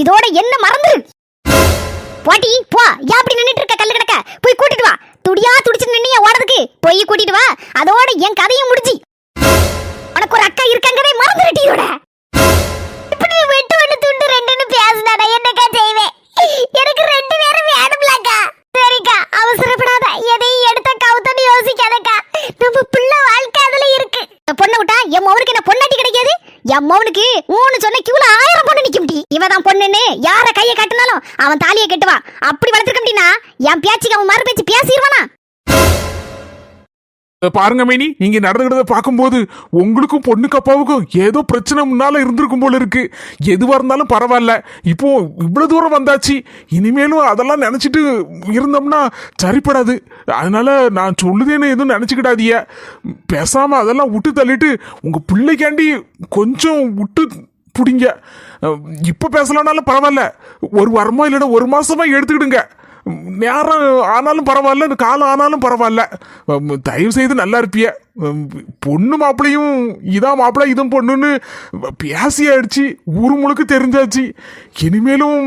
இதோட என்ன மறந்துரு? போட்டி போ. ஏன் அப்படி நின்னுட்டு இருக்க கல்லு கிடக்க. போய் கூட்டிட்டு வா. துடியா துடிச்சு நின்னிய ஓடதுக்கு போய் கூட்டிட்டு வா. அதோட என் கதையும் முடிஞ்சு உனக்கு ஒரு அக்கா இருக்காங்கதே மறந்துருட்டி இதோட இப்படி வெட்டு ஒண்ணு துண்டு ரெண்டுன்னு பேசுனாடா. என்னக்கா செய்வேன் எனக்கு ரெண்டு பேரும் வேணும்லக்கா. சரிக்கா அவசரப்படாத. எதையும் எடுத்த கவுத்தன்னு யோசிக்காதக்கா. நம்ம பிள்ளை வாழ்க்கை அதுல இருக்கு. பொண்ணை விட்டா என் மவனுக்கு என்ன பொண்ணாட்டி கிடைக்காது? என் மவனுக்கு மூணு சொன்ன கியூல ஆயிரம் பொண்ணு இவதான் பொண்ணுன்னு யார கையை கட்டினாலும் அவன் தாலியை கட்டுவான் அப்படி வளர்த்துருக்க முடியும்னா என் பேச்சுக்கு அவன் மறு பேச்சு பேசிடுவானா பாருங்க மேனி நீங்க நடந்துகிட்டதை பார்க்கும்போது உங்களுக்கும் பொண்ணுக்கு அப்பாவுக்கும் ஏதோ பிரச்சனை முன்னால இருந்திருக்கும் போல இருக்கு. எதுவா இருந்தாலும் பரவாயில்ல. இப்போ இவ்வளவு தூரம் வந்தாச்சு. இனிமேலும் அதெல்லாம் நினைச்சிட்டு இருந்தோம்னா சரிப்படாது. அதனால நான் சொல்லுதேன்னு எதுவும் நினைச்சுக்கிடாதிய பேசாம அதெல்லாம் விட்டு தள்ளிட்டு உங்க பிள்ளைக்காண்டி கொஞ்சம் விட்டு பிடிங்க. இப்போ பேசலனாலும் பரவாயில்ல. ஒரு வாரமோ இல்லைன்னா ஒரு மாதமாக எடுத்துக்கிடுங்க. நேரம் ஆனாலும் பரவாயில்ல இந்த காலம் ஆனாலும் பரவாயில்ல. தயவு செய்து நல்லா இருப்பிய. பொண்ணு மாப்பிளையும் இதான் மாப்பிள்ளை இதுவும் பொண்ணுன்னு பேசி ஆயிடுச்சு ஊர் முழுக்க தெரிஞ்சாச்சு. இனிமேலும்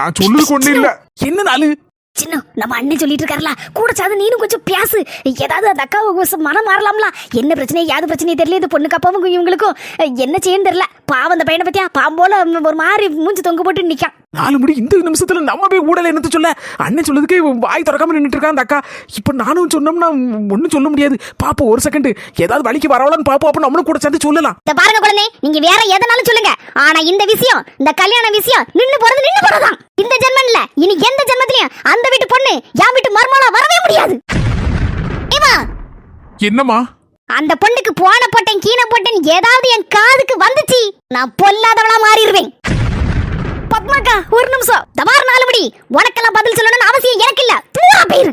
நான் சொல்லுது கொண்டு இல்லை. என்ன நாலு? சின்ன நம்ம அண்ணன் சொல்லிட்டு இருக்காருல கூட சாது நீனும் கொஞ்சம் பேசு ஏதாவது அந்த அக்காவுக்கு மனம் மாறலாம்ல. என்ன பிரச்சனை யாது பிரச்சனை தெரியல இது பொண்ணுக்கு அப்பாவும் இவங்களுக்கும். என்ன செய்யணும் தெரியல. பாவம் அந்த பையனை பத்தியா? பாம்போல ஒரு மாதிரி மூஞ்சி தொங்க போட்டு நிக்கான் நாலு முடி இந்த நிமிஷத்துல நம்ம போய் ஊடல என்னத்த சொல்ல? அண்ணன் சொல்லுறதுக்கு இவன் வாய் திறக்காம நின்றுட்டு இருக்கா அந்த அக்கா. இப்ப நானும் சொன்னோம்னா ஒன்றும் சொல்ல முடியாது. பாப்போம் ஒரு செகண்ட் ஏதாவது வலிக்கு வரவலான்னு பாப்போம் அப்ப நம்மளும் கூட சேர்ந்து சொல்லலாம். இந்த பாருங்க குழந்தை நீங்க வேற எதனாலும் சொல்லுங்க. ஆனா இந்த விஷயம் இந்த கல்யாண விஷயம் நின்னு போறது நின்னு போறதான் இந்த ஜென்மம் இல்ல இனி எந்த ஜென்மத்திலயும் அந்த வீட்டு பொண்ணு என் வீட்டு மருமகளா வரவே முடியாது. என்னம்மா? அந்த பொண்ணுக்கு போன போட்டேன் கீன போட்டேன் ஏதாவது என் காதுக்கு வந்துச்சு நான் பொல்லாதவளா மாறிடுவேன். பத்மாக்கா ஒரு நிமிஷம். தபார் நாலு மணி உனக்கெல்லாம் பதில் சொல்லணும்னு அவசியம் எனக்கு இல்ல தூரா போயிரு.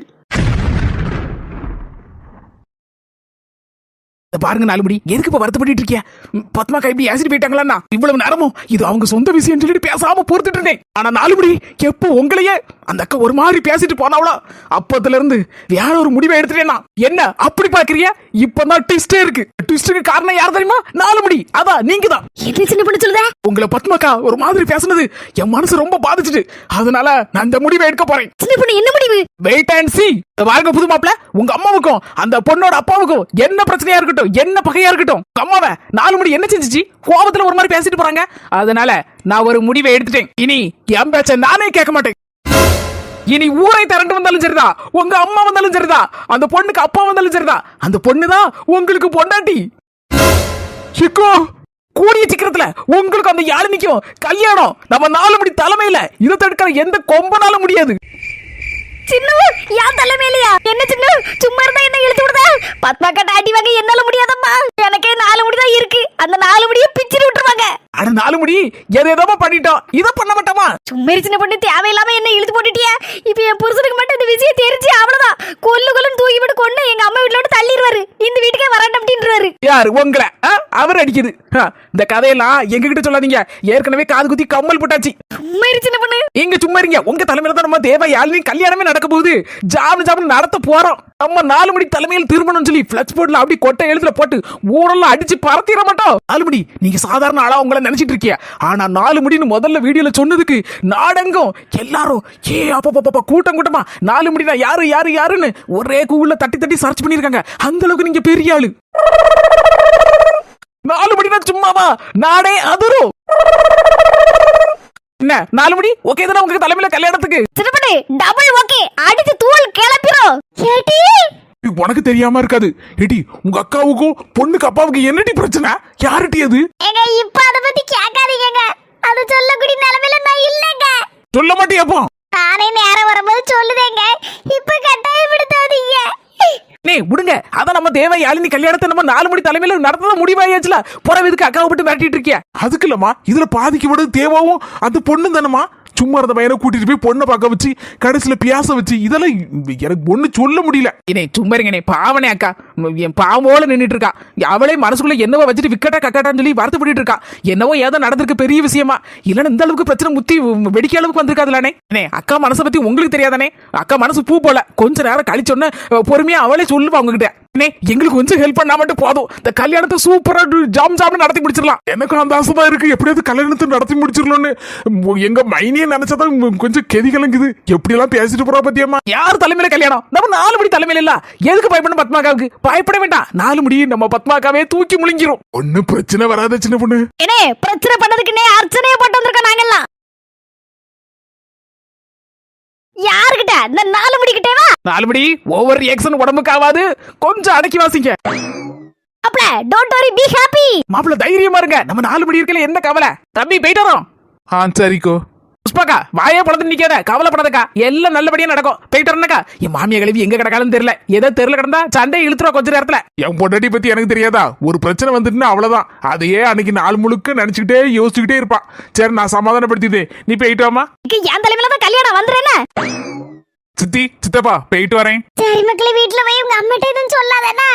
பாருங்க நாலு முடி எதுக்கு இப்ப வருத்தப்பட்டு இருக்கியா ம், பத்மா கைப்பி ஆசிட் போயிட்டாங்களா இவ்வளவு நேரமும் இது அவங்க சொந்த விஷயம் சொல்லிட்டு பேசாம பொறுத்துட்டு இருந்தேன். ஆனா நாலு முடி எப்போ உங்களையே அந்த அக்கா ஒரு மாதிரி பேசிட்டு போனாவளோ? அப்பத்துல இருந்து வேற ஒரு முடிவை எடுத்துட்டேன் நான். என்ன அப்படி பாக்குறியா இப்பதான் ட்விஸ்டே இருக்கு. ட்விஸ்டுக்கு காரணம் யார் தெரியுமா? நாலு முடி அதான் நீங்க தான் சின்ன பொண்ணு சொல்லுத? உங்களை பத்மாக்கா ஒரு மாதிரி பேசுனது என் மனசு ரொம்ப பாதிச்சுட்டு அதனால நான் இந்த முடிவை எடுக்க போறேன். சின்ன பொண்ணு என்ன முடிவு? வெயிட் அண்ட் சி பாருங்க புது மாப்பிள உங்க அம்மாவுக்கும் அந்த பொண்ணோட அப்பாவுக்கும் என்ன பிரச்சனையா இருக்கட்டும் என்ன பகையா இருக்கட்டும்? கம்மாவ நாலு மணி என்ன செஞ்சிச்சு? கோபத்துல ஒரு மாதிரி பேசிட்டு போறாங்க. அதனால நான் ஒரு முடிவை எடுத்துட்டேன். இனி என் பேச்ச நானே கேட்க மாட்டேன். இனி ஊரை திரண்டு வந்தாலும் சரிதா? உங்க அம்மா வந்தாலும் சரிதா? அந்த பொண்ணுக்கு அப்பா வந்தாலும் சரிதா? அந்த பொண்ணுதான் உங்களுக்கு பொண்டாட்டி. சிக்கோ கூடிய சீக்கிரத்துல உங்களுக்கு அந்த யாழினிக்கும் கல்யாணம். நம்ம நாலு மணி தலைமையில. இதை தடுக்கிற எந்த கொம்பனால முடியாது. சின்ன யார் தலைமையிலையா? என்ன சின்ன சும்மா இருந்தா என்ன இழுத்து விடுதா? பத்மா கட்ட அடி வாங்க என்னால முடியாதம்மா. எனக்கு நாலு முடி தான் இருக்கு. அந்த நாலு முடியை பிச்சிட்டு விட்டுருவாங்க. அட நாலு முடி? எதோ பண்ணிட்டோம். இதை பண்ண மாட்டோமா? சும்மா சின்ன பொண்ணு தேவையில்லாம என்ன இழுத்து போட்டுட்டியா? இப்ப என் புருஷனுக்கு மட்டும் இந்த விஷயம் தெரிஞ்சு அவ்வளவுதான். கொல்லு கொல்லுன்னு தூக்கி விட்டு கொண்டு எங்க அம்மா வீட்டுல விட்டு தள்ளிடுவாரு. இந்த வீட்டுக்கே வரட்டும் அப்படின்றாரு. யாரு? உங்களை? அவர் அடிக்குது. இந்த கதையெல்லாம் எங்க கிட்ட சொல்லாதீங்க. ஏற்கனவே காது குத்தி கம்மல் போட்டாச்சு. சும்மா சின்ன பொண்ணு. நீங்க சும்மா இருங்க. உங்க தலைமையில தான் நம்ம தேவ யாழினி கல்யாணமே நடக்க போகுது ஜாமு ஜாமு நடத்த போறோம். நம்ம நாலு மணி தலைமையில் திருமணம் சொல்லி பிளக்ஸ் போர்ட்ல அப்படி கொட்டை எழுத்துல போட்டு ஊரெல்லாம் அடிச்சு பறத்திட மாட்டோம். நாலு மணி நீங்க சாதாரண ஆளா உங்களை நினைச்சிட்டு இருக்கிய? ஆனா நாலு மணின்னு முதல்ல வீடியோல சொன்னதுக்கு நாடெங்கும் எல்லாரும் ஏ அப்பா கூட்டம் கூட்டமா நாலு மணினா யாரு யாரு யாருன்னு ஒரே கூகுள்ல தட்டி தட்டி சர்ச் பண்ணிருக்காங்க. அந்த அளவுக்கு நீங்க பெரிய ஆளு. நாலு மணினா சும்மாவா? நாடே அதிரும். என்ன? நாலு மணி ஓகே தானே உங்க தலைமையில கல்யாணத்துக்கு? சின்ன பொண்ணு டபுள் ஓகே அடிச்சு தூள் கிளப்பிரும் ஏடி உனக்கு தெரியாம இருக்காது. ஏடி உங்க அக்காவுக்கும் பொண்ணுக்கு அப்பாவுக்கு என்னடி பிரச்சனை? யாருட்டி அது? ஏங்க இப்ப அத பத்தி கேட்காதீங்க அது சொல்லக்கூடிய நிலைமையில நான் இல்லைங்க. சொல்ல மாட்டியாப்போ நானே நேரம் வரும்போது சொல்லுதேங்க. இப்ப கட்டாயப்படுத்தாதீங்க. நீ விடுங்க. அதான் நம்ம தேவை யாழினி கல்யாணத்தை நம்ம நாலு மணி தலைமையில நடத்தத முடிவாயாச்சுல? புறவு இதுக்கு அக்காவை விட்டு மிரட்டிட்டு இருக்கியா? அதுக்கு இல்லம்மா. இதுல பாதிக்கப்படுறது தேவாவும் அந்த பொண்ணு தானம்மா சும்மா இருந்த பையனை கூட்டிட்டு போய் பொண்ணை பார்க்க வச்சு கடைசியில பியாச வச்சு இதெல்லாம் எனக்கு ஒண்ணு சொல்ல முடியல. இனே சும்மா இருங்கண்ணே பாவனே அக்கா. என் பாவோல நின்றுட்டு இருக்கா. அவளே மனசுக்குள்ள என்னவோ வச்சுட்டு விக்கட்டா கக்காட்டான்னு சொல்லி வருத்தப்பட்டு இருக்கா. என்னவோ ஏதோ நடந்திருக்கு பெரிய விஷயமா. இல்லைன்னா இந்த அளவுக்கு பிரச்சனை முத்தி வெடிக்க அளவுக்கு வந்திருக்காதுலானே அக்கா மனசை பத்தி உங்களுக்கு தெரியாதானே அக்கா மனசு பூ போல. கொஞ்ச நேரம் கழிச்சோன்னு பொறுமையா அவளே சொல்லுவா உங்ககிட்ட. எங்களுக்கு கொஞ்சம் ஹெல்ப் பண்ணா மட்டும் போதும். இந்த கல்யாணத்தை சூப்பரா ஜாம் ஜாம் நடத்தி முடிச்சிடலாம். எனக்கும் அந்த ஆசை தான் இருக்கு. எப்படியாவது கல்யாணத்தை நடத்தி முடிச்சிடலாம்னு எங்க மைனியை நினைச்சாதான் கொஞ்சம் கெதி கலங்குது. எப்படியெல்லாம் பேசிட்டு போறா பத்தியம்மா? யார் தலைமையில கல்யாணம்? நம்ம நாலு மணி தலைமையில இல்ல. எதுக்கு பயப்படணும் பத்மாக்காவுக்கு? பயப்பட வேண்டாம். நாலு மணி நம்ம பத்மாக்காவே தூக்கி முழுங்கிரும். ஒன்னும் பிரச்சனை வராத சின்ன பொண்ணு. ஏனே பிரச்சனை பண்ணதுக்குன்னே அர்ச்சனையை போட்டு வந்திருக்கோம் நாங்கெல்லாம். யாருகிட்ட இந்த நாலு முடிக்கிட்டேவா நாலு மணி ஓவர் ரியாக்ஷன் உடம்புக்கு ஆகாது கொஞ்சம் அடக்கி வாசிங்க. அப்பல டோன்ட் வரி பி ஹாப்பி மாப்பிள்ள தைரியமா இருங்க. நம்ம நாலு மணி இருக்கல என்ன கவலை? தம்பி போயிட்டு வரோம். ஆ சரிக்கோ. புஷ்பாக்கா வாயே படத்து நிக்காத. கவலைப்படாதக்கா. எல்லாம் நல்லபடியா நடக்கும். போயிட்டு வரணுக்கா என் மாமியா கழுவி எங்க கிடக்காலும் தெரியல. ஏதோ தெருல கிடந்தா சண்டை இழுத்துருவா கொஞ்ச நேரத்துல. என் பொண்டாட்டி பத்தி எனக்கு தெரியாதா? ஒரு பிரச்சனை வந்துட்டுன்னா அவ்வளவுதான். அதையே அன்னைக்கு நாள் முழுக்க நினைச்சுக்கிட்டே யோசிச்சுக்கிட்டே இருப்பா. சரி நான் சமாதானப்படுத்திதே நீ போயிட்டு வாமா என் தலைமையில தான் கல்யாணம் சித்தப்பா போயிட்டு வரேன். சரி மக்களே வீட்ல போய் உங்க அம்மிட்ட எதுவும் சொல்லாதேனா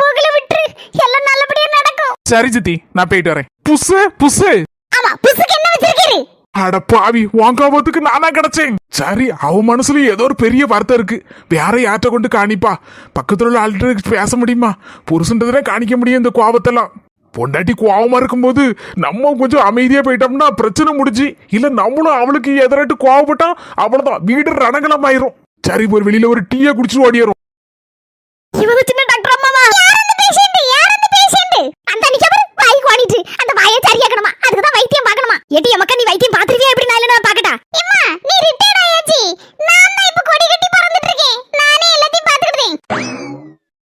போகல விட்டுரு. எல்லாம் நல்லபடியா நடக்கும். சரி சித்தி நான் போயிட்டு வரேன். புஸ்ஸு புஸ்ஸு ஆமா புசுக்கு என்ன வச்சிருக்கீரு? அட பாவி வாங்காபத்துக்கு நானா கிடைச்சேன். சரி அவ மனசுல ஏதோ ஒரு பெரிய வார்த்தை இருக்கு. வேற யார்ட்ட கொண்டு காணிப்பா? பக்கத்துல உள்ள ஆள்கிட்ட பேச முடியுமா? புருஷன்றதுல காணிக்க முடியும் இந்த கோபத்தெல்லாம். பொண்டாட்டி கோவமா இருக்கும்போது நம்ம கொஞ்சம் அமைதியா போயிட்டோம்னா பிரச்சனை முடிஞ்சு இல்ல நம்மளும் அவளுக்கு எதிராட்டு கோவப்பட்டா அவ்வளவுதான். வீடு ரணகலம் ஆயிரும் சரி போய் வெளியில ஒரு டீயை குடிச்சிட்டு ஓடிடுறோம் இவங்க சின்ன டாக்டர் அம்மாவா யார் அந்த பேஷண்ட் யார் அந்த பேஷண்ட் அந்த நிக்க பாரு வாய் கோணிட்டு அந்த வாயை சரியாக்கணுமா அதுக்கு தான் வைத்தியம் பார்க்கணுமா ஏடி எமக்க நீ வைத்தியம் பார்த்திருக்கியா எப்படி நான் இல்ல நான் பார்க்கட்டா அம்மா நீ ரிட்டையர்ட் ஆயாச்சு நான் தான் இப்ப கொடி கட்டி பறந்துட்டு இருக்கேன் நானே எல்லாத்தையும் பாத்துக்கிட்டேன்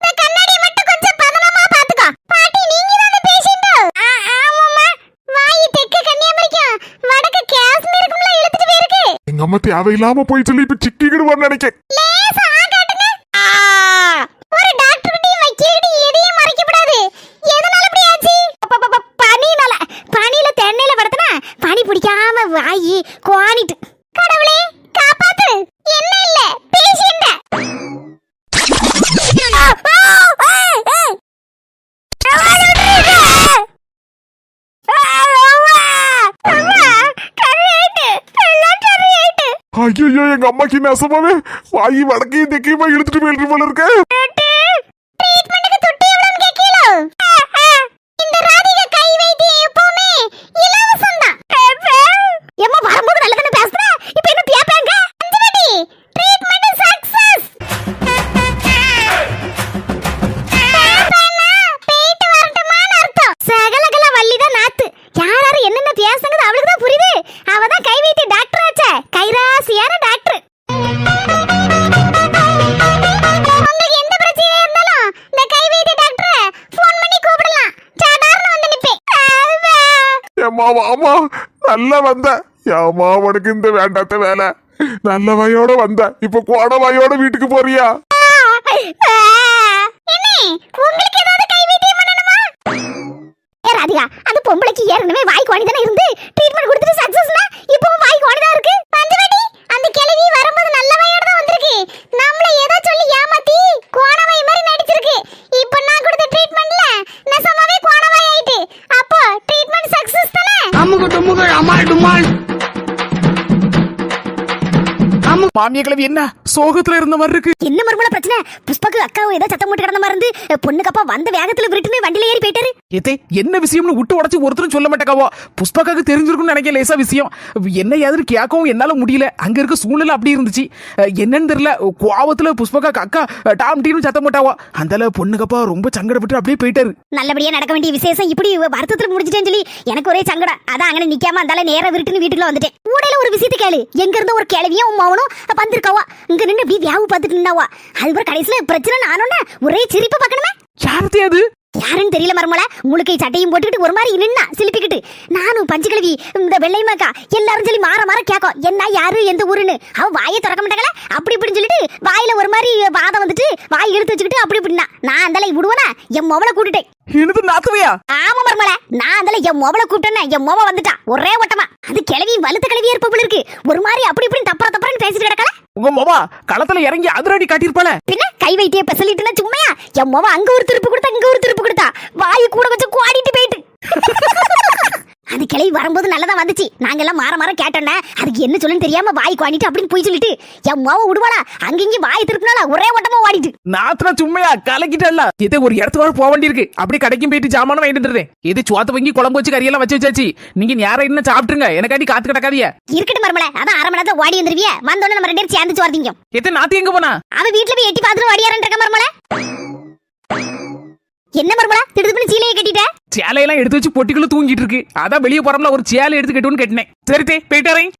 இந்த கண்ணாடியை மட்டும் கொஞ்சம் பதனமா பாத்துக்கோ பாட்டி நீங்க தான் அந்த பேஷண்ட் ஆமாம்மா வாய் தெற்கு கன்னியாகுமரிக்கும் வடக்கு காஷ்மீருக்குள்ள இழுத்துட்டு போயிருக்கு எங்க அம்மா தேவையில்லாம போய் சொல்லி இப்ப சிக்கிக்கிடுவான்னு நினைக்கிறேன் ஒரு எதையும் பனியில தென்னையில பனி பிடிக்காம வாயி குவானிட்டு. கடவுளே, காப்பாத்து. என்ன இல்ல, patient. ஐயோ எங்க அம்மாக்கு நெசமாவே வாய் வடக்கையும் தெக்கையுமா இழுத்துட்டு போயிட்டு போல இருக்க. ஏம்மா வாமா நல்லா வந்த. ஏம்மா உனக்கு இந்த வேண்டாத்த வேலை. நல்ல வாயோட வந்த. இப்ப கோட வாயோட வீட்டுக்கு போறியா? ராதிகா அந்த பொம்பளைக்கு ஏற்கனவே வாய்க்கு கோணி தானே இருந்து ட்ரீட்மெண்ட் கொடுத்துட்டு சக்சஸ் மாமியா கிழவி என்ன? சோகத்துல இருந்த மாதிரி இருக்கு. என்ன மறுமல பிரச்சனை? புஷ்பாக்கு அக்காவும் ஏதோ சத்தம் போட்டு கிடந்த மாதிரி இருந்து பொண்ணுக்கு அப்பா வந்த வேகத்துல விட்டுன்னு வண்டியில ஏறி போயிட்டாரு. ஏத்தே என்ன விஷயம்னு விட்டு உடச்சு ஒருத்தரும் சொல்ல மாட்டேக்காவோ புஷ்பாக்காக்கு தெரிஞ்சிருக்கும்னு நினைக்க லேசா விஷயம். என்ன ஏதுன்னு கேட்கவும் என்னால முடியல. அங்க இருக்க சூழ்நிலை அப்படி இருந்துச்சு. என்னன்னு தெரியல. கோவத்துல புஷ்பாக்காக்கு அக்கா டாம் டீம்னு சத்தம் போட்டாவோ. அந்தால பொண்ணுக்கப்பா ரொம்ப சங்கடப்பட்டு அப்படியே போயிட்டாரு. நல்லபடியா நடக்க வேண்டிய விசேஷம் இப்படி வருத்தத்துல முடிச்சிட்டேன்னு சொல்லி எனக்கு ஒரே சங்கடம். அதான் அங்கே நிக்காம அந்தால நேரா விருட்டுன்னு வீட்டுக்குள்ள வந்துட்டேன். ஊடையில ஒரு விஷயத்தை கேளு. எங்க இருந்த ஒரு கிழவியும் உன் மகனும் வந்திருக்காவா? இங்க நின்று இப்படி வியாவு பார்த்துட்டு நின்னாவா? அதுக்கப்புறம் கடைசியில பிரச்சனை நானோன்னு ஒரே சிரிப்பு பார்க்கணுமே. யாரத்தே அது? யாருன்னு தெரியல மருமல முழுக்கை சட்டையும் போட்டுக்கிட்டு ஒரு மாதிரி நின்னா சிலிப்பிக்கிட்டு. நானும் பஞ்சு கிழவி இந்த வெள்ளை மாக்கா எல்லாரும் சொல்லி மாற மாற கேட்கும். என்ன யாரு எந்த ஊருன்னு? அவ வாயை திறக்க மாட்டாங்களே? அப்படி இப்படின்னு சொல்லிட்டு வாயில ஒரு மாதிரி வாதம் வந்துட்டு வாய் இழுத்து வச்சுக்கிட்டு அப்படி இப்படின்னா. நான் அந்த விடுவேனா? என் மொபைலை கூட்டிட்டேன். ஆமா மருமல நான் அதுல என் மொபைல கூப்பிட்டேன்னா என் மொபைல் வந்துட்டா. ஒரே ஓட்டமா. அது கிளவி வலுத்த கிளவியா இருப்ப போல இருக்கு. ஒரு மாதிரி அப்படி இப்படி தப்பற தப்பறன்னு பேசிட்டு கிடக்கல? உங்க மொபா களத்துல இறங்கி அதிரடி காட்டியிருப்பாள? பின்ன கை வைத்திய பெசலிட்டுனா சும்மையா? என் அங்க ஒரு திருப்பு கொடுத்தா இங்க ஒரு திருப்பு கொடுத்தா. வாயு கூட வச்சு குவாடிட்டு போயிட்டு. அது கிளவி வரும்போது நல்லதா வந்துச்சு. நாங்க எல்லாம் மாற மாற கேட்டோன்னே அதுக்கு என்ன சொல்லுன்னு தெரியாம வாய் குவாண்டிட்டு அப்படின்னு போய் சொல்லிட்டு என் மாவ விடுவாளா? அங்கேயும் வாய் திருப்பினால ஒரே ஓட்டமா ஓடிட்டு. நாத்திரம் சும்மையா கலக்கிட்டல்ல. இது ஒரு இடத்து வர போக வேண்டியிருக்கு. அப்படி கடைக்கும் போயிட்டு ஜாமானும் வாங்கிட்டு வந்துடுறேன். இது சோத்த வாங்கி குழம்பு வச்சு கறியெல்லாம் வச்சு வச்சாச்சு. நீங்க நேரம் என்ன சாப்பிட்டுருங்க. எனக்காண்டி காத்து கிடக்காதீங்க. இருக்கட்டும் மருமல அதான் அரை மணி நேரத்துல ஓடி வந்துருவிய. வந்தோடனே நம்ம ரெண்டு பேரும் சேர்ந்து சோர்த்திங்க எத்தனை நாத்தி எங்க போனா? அவன் வீட்டுல போய் எட்டி பார்த்துட்டு ஓடியாரன் இருக்க மருமல என்ன மருமல திடுது பண்ணி சீலையை கட்டிட்ட? சேலையெல்லாம் எடுத்து வச்சு பொட்டிக்குள்ள தூங்கிட்டு இருக்கு. அதான் வெளியே போறோம்ல ஒரு சேலை எடுத்து கட்டுன்னு கட்டினேன். சரி தே போயிட்டு வரேன்.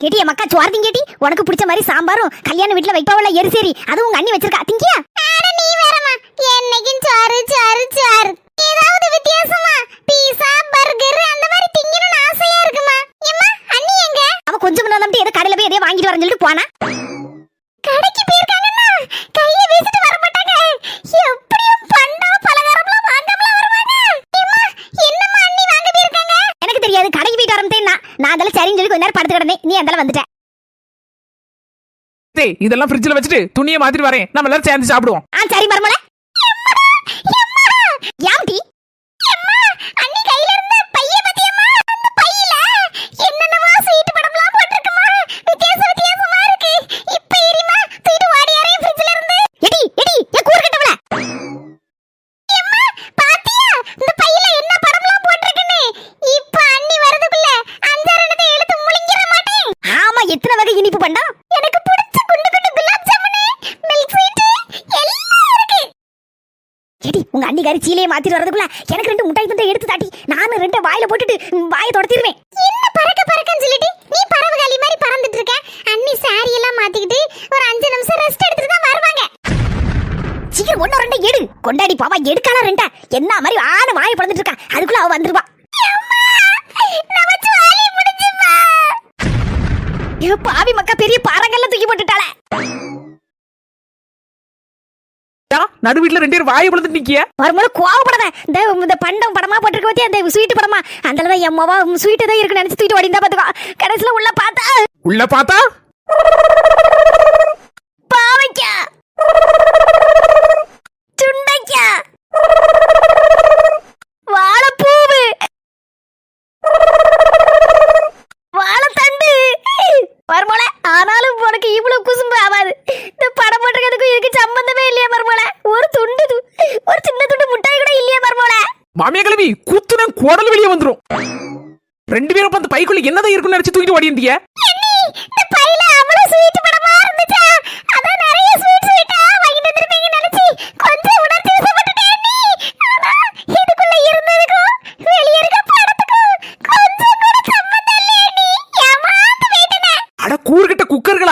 கேட்டி என் மக்கா சுவார்த்திங் கேட்டி உனக்கு பிடிச்ச மாதிரி சாம்பாரும் கல்யாண வீட்டுல வைப்பாவல எரிசேரி அதுவும் உங்க அண்ணி வச்சிருக்கா. திங்கியா? நீ வேறமா என்னைக்கும் சாறு சாறு சாறு. ஏதாவது வித்தியாசமா? பீஸா பர்கர் அந்த மாதிரி திங்கணும்னு ஆசையா இருக்குமா? எம்மா அண்ணி எங்க? அவ கொஞ்சம் முன்னாடி ஏதோ கடையில போய் எதையோ வாங்கிட்டு வரேன்னு சொல்லிட்டு போனா. கடைக்கு போயிருக்காங்கன்னா கையில வீசிட்டு வர மாட்டாங்க. எப்படியும் பண்டம் பலகாரம்லாம் வாங்காமலாம் வருவாங்க. என்னம்மா அண்ணி வாங்க போயிருக்காங்க? எனக்கு தெரியாது கடைக்கு போயிட்டு வரமேன்னா நான் அதெல்லாம் சரின்னு சொல்லி கொஞ்ச நேரம் படுத்து கிடந்தேன். நீ அதெல்லாம் வந்துட்ட. இதெல்லாம் ஃப்ரிட்ஜில் வச்சுட்டு துணியை மாத்திட்டு வரேன். நம்ம எல்லாரும் சேர்ந்து சாப்பிடுவோம். ஆ சரி மர்மல ஆமா எத்தனை வகை இனிப்பு பண்டா? எனக்கு பிடிச்ச குண்டு குண்டு குலாப் ஜாமுனு மில்க் ஸ்வீட் எல்லாம் இருக்கு. ஏடி உங்க அண்ணிகாரி சீலையை மாத்திட்டு வரதுக்குள்ள எனக்கு ரெண்டு முட்டாய் துண்டை எடுத்து தாட்டி நானும் ரெண்டு வாயில போட்டுட்டு வாயை தொடத்திடுவேன் என்ன பறக்க பறக்கன்னு சொல்லிட்டு நீ பறவைகாலி மாதிரி பறந்துட்டு இருக்க? அண்ணி சாரி எல்லாம் மாத்திக்கிட்டு ஒரு அஞ்சு நிமிஷம் ரெஸ்ட் எடுத்துட்டு தான் வருவாங்க. சீக்கிரம் ஒன்னு ரெண்டு எடு. கொண்டாடி பாவா எடுக்கலாம் ரெண்டா. என்ன மாதிரி ஆன வாயை பறந்துட்டு இருக்கா? அதுக்குள்ள அவ வந்துருவா. ஐயோ, பாவி மக்கா பெரிய பாறங்கள்ல தூக்கி போட்டுட்டாளே. நடு வீட்டுல ரெண்டு பேரும் வாயை பழுத்து நிக்கிய? வரும்போது கோவப்படாத. இந்த இந்த பண்டம் படமா போட்டிருக்க பத்தியா? இந்த ஸ்வீட் படமா. அந்த தான் என் மவா ஸ்வீட் தான் இருக்கு நினைச்சு தூக்கிட்டு ஓடிந்தா பாத்துக்கோ. கடைசியில உள்ள பார்த்தா. உள்ள பார்த்தா? பாவைக்கா. சுண்டைக்கா வாழைப்பூவு வாழைத்தண்டு மருமல ஆனாலும் உனக்கு இவ்வளவு குசும்பு ஆகாது இந்த படம் போட்டிருக்கிறதுக்கும் இதுக்கு சம்பந்தமே இல்லையா மருமல ஒரு துண்டு ஒரு சின்ன துண்டு முட்டாய் கூட இல்லையா மருமல மாமியா கிளவி குத்துன குடல் வெளியே வந்துரும். ரெண்டு பேரும் அந்த பைக்குள்ள என்னதான் இருக்குன்னு நினைச்சு தூக்கிட்டு ஓடி இருந்தீங்க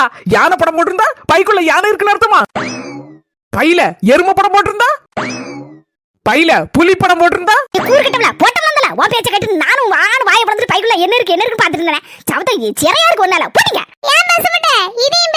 குக்கர்களா யானை படம் போட்டிருந்தா? பைக்குள்ள யானை இருக்குன்னு அர்த்தமா? பையில எரும படம் போட்டிருந்தா? பையில புலி படம் போட்டிருந்தா? கூறுகிட்டம்ல போட்டோம்ல உன் பேச்ச கேட்டு நானும் வான்னு வாயை பறந்துட்டு பைக்குள்ள என்ன இருக்கு என்ன இருக்கு பாத்துட்டு இருந்தேன். சவத்தை சிறையா இருக்கு ஒன்னால போட்டீங்க. ஏன் பேச மாட்டேன் இதையும்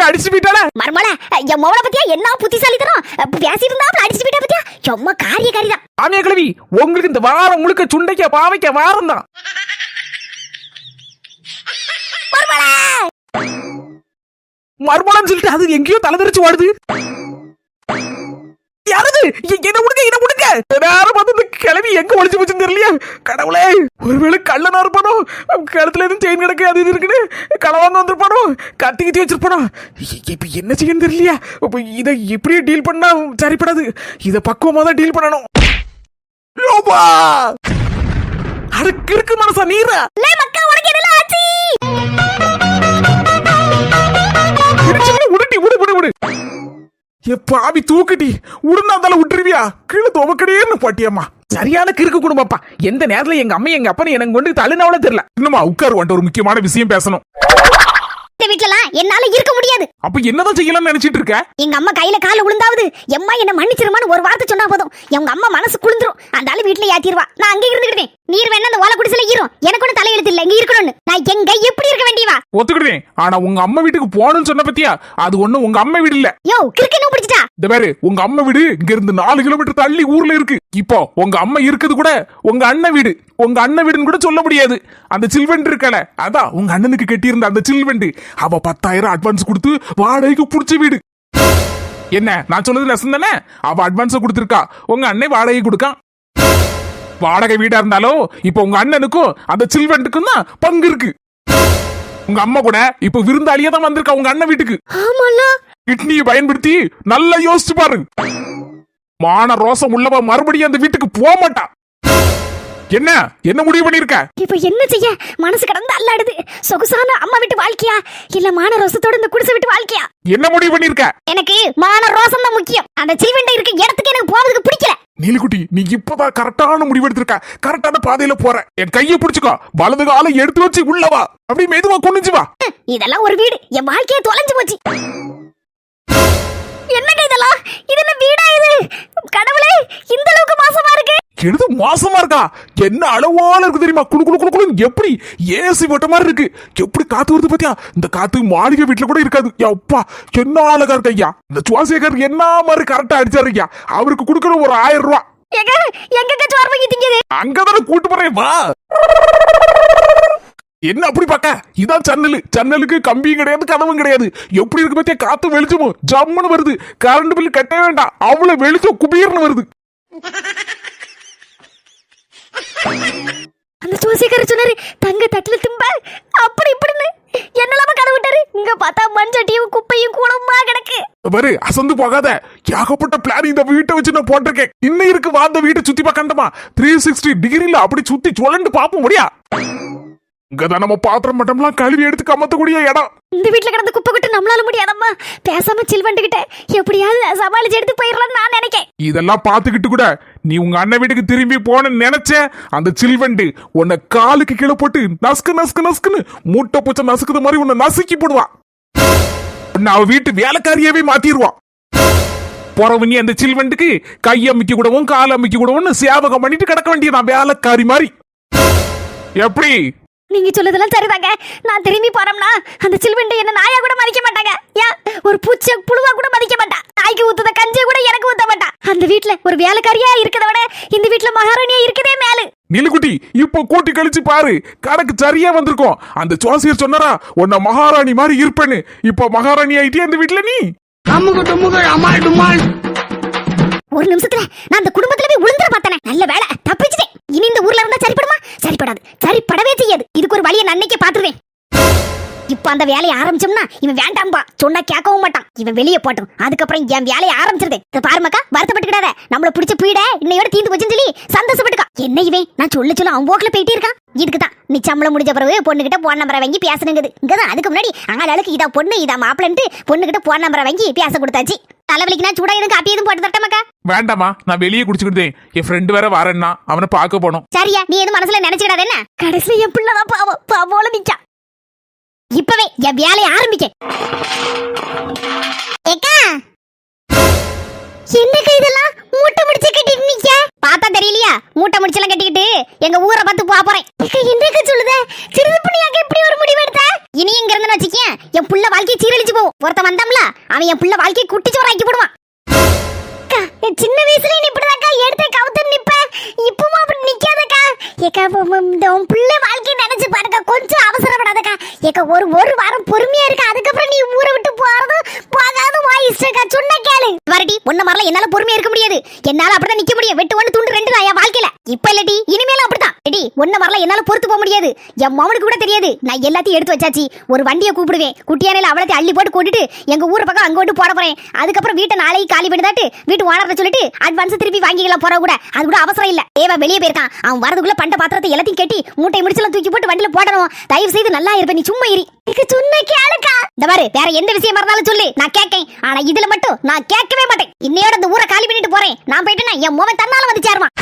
தண்டையும் அடிச்சு போயிட்டானே மர்மல என் மோளை பத்தியா என்ன புத்திசாலித்தனம்? பேசிட்டு இருந்தா அடிச்சுட்டு போயிட்டா பத்தியா? சும்மா காரியக்காரி தான் மாமியா கிழவி உங்களுக்கு இந்த வாரம் முழுக்க சுண்டைக்க பாவைக்க வாரம் தான். மறுபடியும் சொல்லிட்டு அது எங்கேயோ தலைதறிச்சு ஓடுது யாரது? என்ன விடுங்க என்ன விடுங்க நேரம் பார்த்து கிளவி எங்க ஒளிச்சு போச்சுன்னு தெரியலையா. கடவுளே! ஒருவேளை கள்ளனா இருப்பானோ? கழுத்துல எதுவும் செயின் கிடக்கு அது இது இருக்குன்னு களவாங்க வந்திருப்பானோ? கத்தி கத்தி வச்சிருப்பானோ? இப்ப என்ன செய்யன்னு தெரியலையா. இப்ப இதை இப்படியே டீல் பண்ணா சரிப்படாது. இதை பக்குவமா தான் டீல் பண்ணணும். யோபா அதுக்கு இருக்கு மனசா நீரா? லே மக்கா உனக்கு என்னலாம் ஏ பாவி தூக்கட்டி உடுனா விட்டுருவியா கீழே துவக்கடியேன்னு பாட்டியம்மா. சரியான கிறுக்கு குடும்பப்பா. எந்த நேரத்துல எங்க அம்மா எங்க அப்பா எனக்கு கொண்டு தள்ளுனாவளோ தெரியல. இன்னுமா உட்காரு வந்துட்டு ஒரு முக்கியமான விஷயம் பேசணும். இந்த வீட்டுல என்னால இருக்க முடியாது. அப்ப என்னதான் செய்யலாம்னு நினைச்சிட்டு இருக்க? எங்க அம்மா கையில கால விழுந்தாவது எம்மா என்ன மன்னிச்சிருமான்னு ஒரு வார்த்தை சொன்னா போதும். எங்க அம்மா மனசு குளிந்துரும். அந்த ஆளு வீட்டுல ஏத்திடுவா நான் அங்கே இருந்துக்கிட்டேன் நீர் வேணா அந்த ஓலை குடிசையில ஈரும். எனக்கு ஒன்றும் தலையெழுத்து இல்ல. இங்க இருக்கணும்னு. நான் எங்க எப்படி இருக்க வேண்டியவா? ஒத்துக்கிட்டேன். ஆனா உங்க அம்மா வீட்டுக்கு போகணும்னு சொன்ன பத்தியா? அது ஒண்ணும் உங்க அம்மா வீடு இல்ல. யோ கிறுக்கன்னு பிடிச்சிட்டா? இந்த பாரு உங்க அம்மா வீடு இங்க இருந்து நாலு கிலோமீட்டர் தள்ளி ஊர்ல இருக்கு. இப்போ உங்க அம்மா இருக்குது கூட உங்க அண்ணன் வீடு. உங்க அண்ணன் வீடுன்னு கூட சொல்ல முடியாது. அந்த சில்வெண்ட் இருக்கல. அதான் உங்க அண்ணனுக்கு கட்டியிருந்த அந்த சில்வெண்ட். அவ பத்தாயிரம் அட்வான்ஸ் கொடுத்து வாடகைக்கு புடிச்ச வீடு. என்ன நான் சொல்றது லெசன் தானே? அவ அட்வான்ஸ் கொடுத்துருக்கா. உங்க அண்ணன் வாடகை கொடுக்கான். வாடகை வீடா இருந்தாலும் இப்போ உங்க அண்ணனுக்கும் அந்த சில்வெண்ட்டுக்கும் தான் பங்கு இருக்கு. உங்க அம்மா கூட இப்போ விருந்தாளியே தான் வந்திருக்கா உங்க அண்ணன் வீட்டுக்கு. கிட்னியை பயன்படுத்தி நல்லா யோசிச்சு பாரு மான ரோசம் உள்ளவ மறுபடியும் அந்த வீட்டுக்கு போக மாட்டா. என்ன? என்ன முடிவு பண்ணிருக்க? இப்ப என்ன செய்ய? மனசு கடந்து அல்லாடுது. சொகுசான அம்மா வீட்டு வாழ்க்கையா? இல்ல மான ரோசத்தோட இந்த குடிசை வீட்டு வாழ்க்கையா? என்ன முடிவு பண்ணிருக்க? எனக்கு மான ரோசம் தான் முக்கியம். அந்த சில்வெண்டை இருக்க இடத்துக்கு எனக்கு போவதுக்கு பிடிக்கல. நீலகுட்டி நீ இப்பதான் கரெக்டான முடிவு எடுத்திருக்க. கரெக்டான பாதையில போற. என் கையை பிடிச்சுக்கோ. வலது காலை எடுத்து வச்சு உள்ள வா. அப்படி மெதுவா குனிஞ்சு வா. இதெல்லாம் ஒரு வீடு. என் வாழ்க்கையே தொலைஞ்சு போச்சு. என்னங்க இதெல்லாம்? இது என்ன வீடா இது? கடவுளே இந்த அளவுக்கு மாசமா இருக்கு. எழுது மோசமா இருக்கா? என்ன அளவால இருக்கு தெரியுமா? குளு குளு குளு குளு. எப்படி ஏசி போட்ட மாதிரி இருக்கு? எப்படி காத்து வருது பாத்தியா? இந்த காத்து மாளிகை வீட்டுல கூட இருக்காது. அப்பா என்ன அழகா இருக்கு ஐயா. இந்த சுவாசேகர் என்ன மாதிரி கரெக்டா அடிச்சாரு ஐயா. அவருக்கு கொடுக்கற ஒரு ஆயிரம் திங்குது? அங்கதானே கூட்டு போறேன் வா. என்ன அப்படி பார்க்க? இதான் ஜன்னலு ஜன்னலுக்கு கம்பியும் கிடையாது கதவும் கிடையாது. எப்படி இருக்கு பத்தியா? காத்து வெளிச்சமும் ஜம்முன்னு வருது. கரண்ட் பில் கட்டவே வேண்டாம். அவ்வளவு வெளிச்சம் குபீர்னு வருது. அந்த ஜோசியக்காரர் சொன்னாரு தங்க தட்டுல திம்ப. அப்படி இப்படின்னு என்னெல்லாம கதை விட்டாரு. இங்க பார்த்தா மஞ்சட்டியும் குப்பையும் கூடமா கிடக்கு. பாரு அசந்து போகாத. ஏகப்பட்ட பிளான் இந்த வீட்டை வச்சு நான் போட்டிருக்கேன். இன்னும் இருக்கு வா அந்த வீட்டை சுத்தி பார்க்கண்டமா த்ரீ சிக்ஸ்டி டிகிரில அப்படி சுத்தி சுழண்டு பாப்போம் முடியா? இங்கதான் நம்ம பாத்திரம் மட்டம்லாம் கழுவி எடுத்து கமத்தக்கூடிய இடம். இந்த வீட்ல கிடந்த குப்பை கொட்டு நம்மளால முடியாதம்மா. பேசாம சில்வண்டுகிட்ட எப்படியாவது சமாளிச்சு எடுத்து போயிடலாம்னு நான் நினைக்கேன். இதெல்லாம் பார்த்துக்கிட்டு கூட நீ உங்க அண்ணன் வீட்டுக்கு திரும்பி போனன்னு நினைச்ச அந்த சில்வண்டு உன்னை காலுக்கு கீழே போட்டு நசுக்கு நசுக்கு நசுக்குன்னு மூட்டை பூச்சை நசுக்குது மாதிரி உன்னை நசுக்கி போடுவா. உன்னை அவ வீட்டு வேலைக்காரியாவே மாத்திடுவா போறவ நீ அந்த சில்வண்டுக்கு கை அமைக்க கூடவும் கால் அமைக்க கூடவும் சேவகம் பண்ணிட்டு கிடக்க வேண்டியதான் வேலைக்காரி மாதிரி. எப்படி? நீங்க சொல்லதெல்லாம் சரிதாங்க. நான் திரும்பி போனோம்னா அந்த சில்வண்டை என்ன நாயா கூட மதிக்க மாட்டாங்க. ஏன் ஒரு பூச்சை புழுவா கூட மதிக்க மாட்டா. நாய்க்கு ஊத்துத கஞ்சி கூட எனக்கு ஊத்த மாட்டா. அந்த வீட்ல ஒரு வேலைக்காரியா இருக்கிறத விட இந்த வீட்ல மகாராணியா இருக்கதே மேலு. நிலுக்குட்டி இப்போ கூட்டி கழிச்சு பாரு. கணக்கு சரியா வந்திருக்கும். அந்த ஜோசியர் சொன்னாரா உன்னை மகாராணி மாதிரி இருப்பேன்னு. இப்போ மகாராணி ஆயிட்டியா இந்த வீட்டுல நீ? ஒரு நிமிஷத்துல நான் அந்த குடும்பத்துல போய் உளுந்துற பார்த்தனே நல்ல வேலை தப்பிச்சிட்டேன் இனி இந்த ஊர்ல இருந்தா சரிப்படுமா சரிப்படாது சரிப்படவே செய்யாது இதுக்கு ஒரு வழியை நான் அன்னைக்கே பாத்துருவேன் இப்ப அந்த வேலையை ஆரம்பிச்சோம்னா இவன் வேண்டாம்பா. சொன்னா கேட்கவும் மாட்டான். இவன் வெளியே போட்டும். அதுக்கப்புறம் என் வேலையை ஆரம்பிச்சிருது. இதை பாருமாக்கா வருத்தப்பட்டுக்கிடாத. நம்மள பிடிச்ச பீட இன்னையோட தீந்து போச்சுன்னு சொல்லி சந்தோஷப்பட்டுக்கா. என்ன இவன்? நான் சொல்ல சொல்ல அவன் போக்குல போயிட்டே இருக்கான். இதுக்கு தான் நீ சம்பளம் முடிஞ்ச பிறகு பொண்ணுகிட்ட போன் நம்பரை வாங்கி பேசணுங்குது இங்கதான் அதுக்கு முன்னாடி ஆளாளுக்கு இதா பொண்ணு இதா மாப்பிளன்ட்டு பொண்ணுகிட்ட போன் நம்பரை வாங்கி பேச கொடுத்தாச்சு. தலைவலிக்கு நான் சூடா எதுவும் காப்பி எதுவும் போட்டு தரட்டமாக்கா. வேண்டாமா நான் வெளியே குடிச்சுக்கிட்டேன் என் ஃப்ரெண்டு வேற வரேன்னா அவனை பார்க்க போனோம் சரியா நீ எதுவும் மனசுல நினைச்சுக்கிடாத என்ன? கடைசியில என் பிள்ளைதான் பாவம். பாவோல நிக்கா. இப்பவே என் வேலையை ஆரம்பிக்க ஏக்கா என்னக்கா இதெல்லாம் மூட்டை முடிச்சு கட்டிட்டு நிக்க பார்த்தா தெரியலையா மூட்டை முடிச்செல்லாம் கட்டிக்கிட்டு எங்க ஊரை பார்த்து போக போறேன் ஏக்கா என்னக்கா சொல்லுத சிறிது புண்ணியாக இப்படி ஒரு முடிவு எடுத்த இனி இங்க இருந்து வச்சுக்கேன் என் புள்ள வாழ்க்கையை சீரழிச்சு போவோம் ஒருத்தன் வந்தாம்ல அவன் என் புள்ள வாழ்க்கையை குட்டி சோறாக்கி போடுவான் அக்கா, சின்ன வயசுல நீ இப்படிதாக்கா எடுத்து கவுத்து நிப்ப இப்பவும் அப்படி நிக்காதக்கா ஏக்கா இந்த உன் புள்ள வாழ்க்கையை நினைச்சு பாருக்கா கொஞ்சம் அவசரப்படாதக்கா ஏக்க ஒரு ஒரு வாரம் பொறுமையா இருக்க? அதுக்கப்புறம் நீ ஊரை விட்டு போறது போகாத வாய் இஷ்டக்கா. சொன்ன கேளு. வரடி உன்ன மாதிரிலாம் என்னால பொறுமையா இருக்க முடியாது. என்னால அப்படிதான் நிக்க முடியும். வெட்டு ஒண்ணு துண்டு ரெண்டு தான் என் வாழ்க்கையில. இப்ப இல்லடி இனிமேலும் அப்படிதான். எடி உன்ன மாதிரிலாம் என்னால பொறுத்து போக முடியாது. என் மாமனுக்கு கூட தெரியாது. நான் எல்லாத்தையும் எடுத்து வச்சாச்சு. ஒரு வண்டியை கூப்பிடுவேன். குட்டியானையில அவளத்தை அள்ளி போட்டு கூட்டிட்டு எங்க ஊர் பக்கம் அங்க கொண்டு போட போறேன். அதுக்கப்புறம் வீட்டை நாளைக்கு காலி பண்ணிதாட்டு வீட்டு ஓனர்ட்ட சொல்லிட்டு அட்வான்ஸ் திருப்பி வாங்கிக்கலாம் போற கூட. அது கூட அவசரம் இல்ல. ஏவா வெளியே போயிருக்கான். அவன் வரதுக்குள்ள பண்ட பாத்திரத்தை எல்லாத்தையும் கட்டி மூட்டை முடிச்செல்லாம் தூக்கி போட்டு வண்டியில போடணும். தயவு செய்து நல்லா இருப்ப நீ சும்மா இரு. இதுக்கு சொன்ன கேளுக்கா. இந்த பாரு வேற எந்த விஷயமா இருந்தாலும் சொல்லு. நான் கேட்கேன். ஆனா இதுல மட்டும் நான் கேட்கவே மாட்டேன். இன்னையோட இந்த ஊரை காலி பண்ணிட்டு போறேன். நான் போயிட்டேன்னா என் மூவன் தன்னால வந்து சேருவான்.